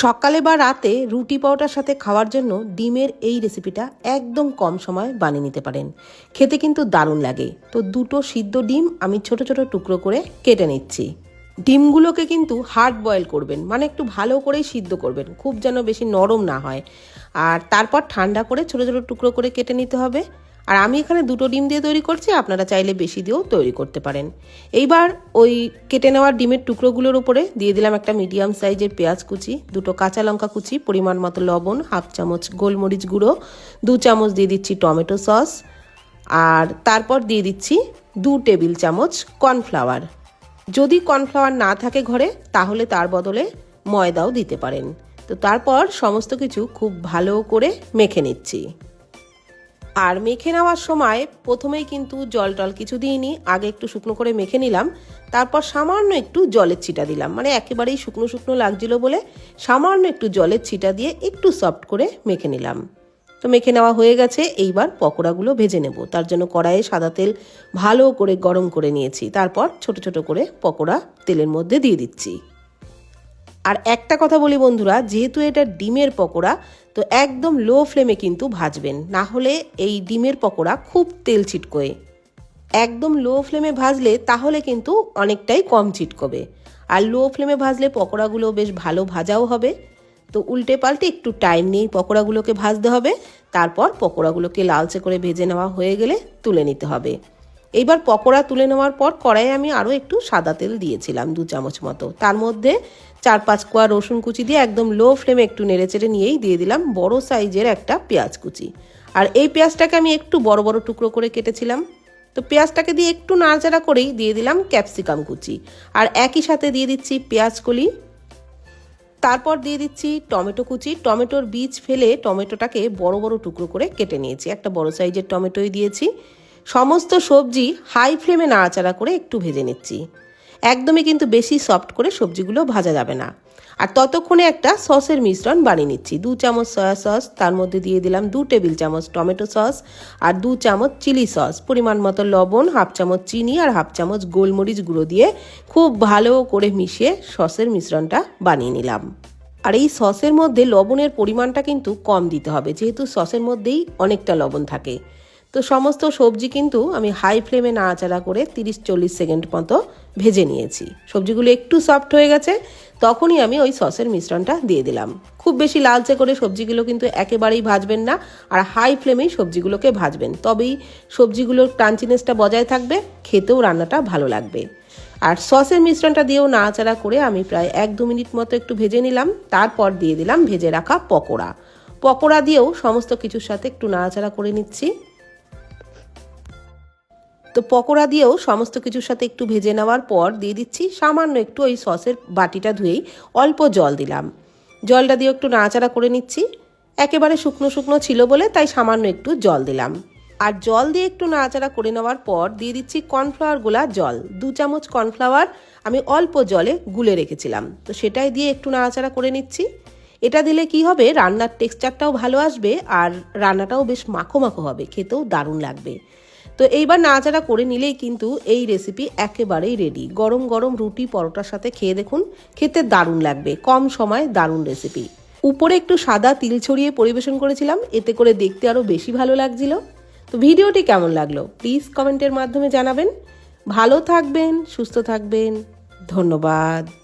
সকালে বা রাতে রুটি পরোটার সাথে খাওয়ার জন্য ডিমের এই রেসিপিটা একদম কম সময় বানিয়ে নিতে পারেন। খেতে কিন্তু দারুণ লাগে। তো দুটো সিদ্ধ ডিম আমি ছোট ছোট টুকরো করে কেটে নিচ্ছি। ডিমগুলোকে কিন্তু হার্ড বয়েল করবেন মানে একটু ভালো করেই সিদ্ধ করবেন, খুব যেন বেশি নরম না হয়। আর তারপর ঠান্ডা করে ছোট ছোট টুকরো করে কেটে নিতে হবে। আর আমি এখানে দুটো ডিম দিয়ে তৈরি করছি, আপনারা চাইলে বেশি দিয়েও তৈরি করতে পারেন। এইবার ওই কেটে নেওয়া ডিমের টুকরোগুলোর উপরে দিয়ে দিলাম একটা মিডিয়াম সাইজের পেঁয়াজ কুচি, দুটো কাঁচা লঙ্কা কুচি, পরিমাণ মতো লবণ, হাফ চামচ গোলমরিচ গুঁড়ো, দু চামচ দিয়ে দিচ্ছি টমেটো সস, আর তারপর দিয়ে দিচ্ছি দু টেবিল চামচ কর্নফ্লাওয়ার। যদি কর্নফ্লাওয়ার না থাকে ঘরে, তাহলে তার বদলে ময়দাও দিতে পারেন। তো তারপর সমস্ত কিছু খুব ভালো করে মেখে নিচ্ছি। আর মেখে নেওয়ার সময় প্রথমেই কিন্তু জল টল কিছু দিইনি, আগে একটু শুকনো করে মেখে নিলাম, তারপর সামান্য একটু জলের ছিটা দিলাম। মানে একেবারেই শুকনো শুকনো লাগছিল বলে সামান্য একটু জলের ছিটা দিয়ে একটু সফট করে মেখে নিলাম। তো মেখে নেওয়া হয়ে গেছে, এইবার পকোড়াগুলো ভেজে নেব। তার জন্য কড়াইয়ে সাদা তেল ভালো করে গরম করে নিয়েছি। তারপর ছোট ছোট করে পকোড়া তেলের মধ্যে দিয়ে দিচ্ছি। আর একটা কথা বলি বন্ধুরা, যেহেতু এটা ডিমের পকোড়া, তো একদম লো ফ্লেমে কিন্তু ভাজবেন। না হলে এই ডিমের পকোড়া খুব তেল ছিটকোয়। একদম লো ফ্লেমে ভাজলে তাহলে কিন্তু অনেকটাই কম ছিটকবে। আর লো ফ্লেমে ভাজলে পকোড়াগুলো বেশ ভালো ভাজাও হবে। তো উল্টে পাল্টে একটু টাইম নিয়েই পকোড়াগুলোকে ভাজতে হবে। তারপর পকোড়াগুলোকে লালচে করে ভেজে নেওয়া হয়ে গেলে তুলে নিতে হবে। এইবার পকোড়া তুলে নেওয়ার পর কড়াইয়ে আমি আরও একটু সাদা তেল দিয়েছিলাম, দু চামচ মতো। তার মধ্যে চার পাঁচ কোয়া রসুন কুচি দিয়ে একদম লো ফ্লেমে একটু নেড়েচেড়ে নিয়েই দিয়ে দিলাম বড় সাইজের একটা পেঁয়াজ কুচি। আর এই পেঁয়াজটাকে আমি একটু বড় বড় টুকরো করে কেটেছিলাম। তো পেঁয়াজটাকে দিয়ে একটু নাড়াচাড়া করেই দিয়ে দিলাম ক্যাপসিকাম কুচি। আর একই সাথে দিয়ে দিচ্ছি পেঁয়াজ কলি। তারপর দিয়ে দিচ্ছি টমেটো কুচি। টমেটোর বীজ ফেলে টমেটোটাকে বড় বড় টুকরো করে কেটে নিয়েছি। একটা বড় সাইজের টমেটোই দিয়েছি। সমস্ত সবজি হাই ফ্লেমে নাড়াচাড়া করে একটু ভেজে নিচ্ছি। একদমই কিন্তু বেশি সফট করে সবজিগুলো ভাজা যাবে না। আর ততক্ষণে একটা সসের মিশ্রণ বানিয়ে নিচ্ছি। দু চামচ সয়া সস তার মধ্যে দিয়ে দিলাম দু টেবিল চামচ টমেটো সস আর দু চামচ চিলি সস পরিমাণ মতো লবণ হাফ চামচ চিনি আর হাফ চামচ গোলমরিচ গুঁড়ো দিয়ে খুব ভালো করে মিশিয়ে সসের মিশ্রণটা বানিয়ে নিলাম। আর এই সসের মধ্যে লবণের পরিমাণটা কিন্তু কম দিতে হবে, যেহেতু সসের মধ্যেই অনেকটা লবণ থাকে। তো সমস্ত সবজি কিন্তু আমি হাই ফ্লেমে নাড়াচাড়া করে তিরিশ চল্লিশ সেকেন্ড মতো ভেজে নিয়েছি। সবজিগুলো একটু সফট হয়ে গেছে, তখনই আমি ওই সসের মিশ্রণটা দিয়ে দিলাম। খুব বেশি লালচে করে সবজিগুলো কিন্তু একেবারেই ভাজবেন না, আর হাই ফ্লেমেই সবজিগুলোকে ভাজবেন। তবেই সবজিগুলোর ক্রাঞ্চিনেসটা বজায় থাকবে, খেতেও রান্নাটা ভালো লাগবে। আর সসের মিশ্রণটা দিয়েও নাড়াচাড়া করে আমি প্রায় এক দু মিনিট মতো একটু ভেজে নিলাম, তারপর দিয়ে দিলাম ভেজে রাখা পকোড়া। পকোড়া দিয়েও সমস্ত কিছুর সাথে একটু নাড়াচাড়া করে নিচ্ছি। তো পকোড়া দিয়েও সমস্ত কিছুর সাথে একটু ভেজে নেওয়ার পর দিয়ে দিচ্ছি সামান্য একটু ওই সসের বাটিটা ধুয়েই অল্প জল দিলাম। জলটা দিয়ে একটু নাড়াচাড়া করে নিচ্ছি। একেবারে শুকনো শুকনো ছিল বলে তাই সামান্য একটু জল দিলাম। আর জল দিয়ে একটু নাড়াচাড়া করে নেওয়ার পর দিয়ে দিচ্ছি কর্নফ্লাওয়ার গোলা জল। দু চামচ কর্নফ্লাওয়ার আমি অল্প জলে গুলে রেখেছিলাম। তো সেটাই দিয়ে একটু নাড়াচাড়া করে নিচ্ছি। এটা দিলে কি হবে? রান্নার টেক্সচারটাও ভালো আসবে আর রান্নাটাও বেশ মাখো মাখো হবে। খেতেও দারুণ লাগবে। তো এইবার নাড়াচাড়া করে নিলেই কিন্তু এই রেসিপি একেবারেই রেডি গরম গরম রুটি পরোটার সাথে খেয়ে দেখুন, খেতে দারুণ লাগবে। কম সময় দারুণ রেসিপি উপরে একটু সাদা তিল ছড়িয়ে পরিবেশন করেছিলাম, এতে করে দেখতে আরও বেশি ভালো লাগছিল। তো ভিডিওটি কেমন লাগল প্লিজ কমেন্টের মাধ্যমে জানাবেন। ভালো থাকবেন, সুস্থ থাকবেন, ধন্যবাদ।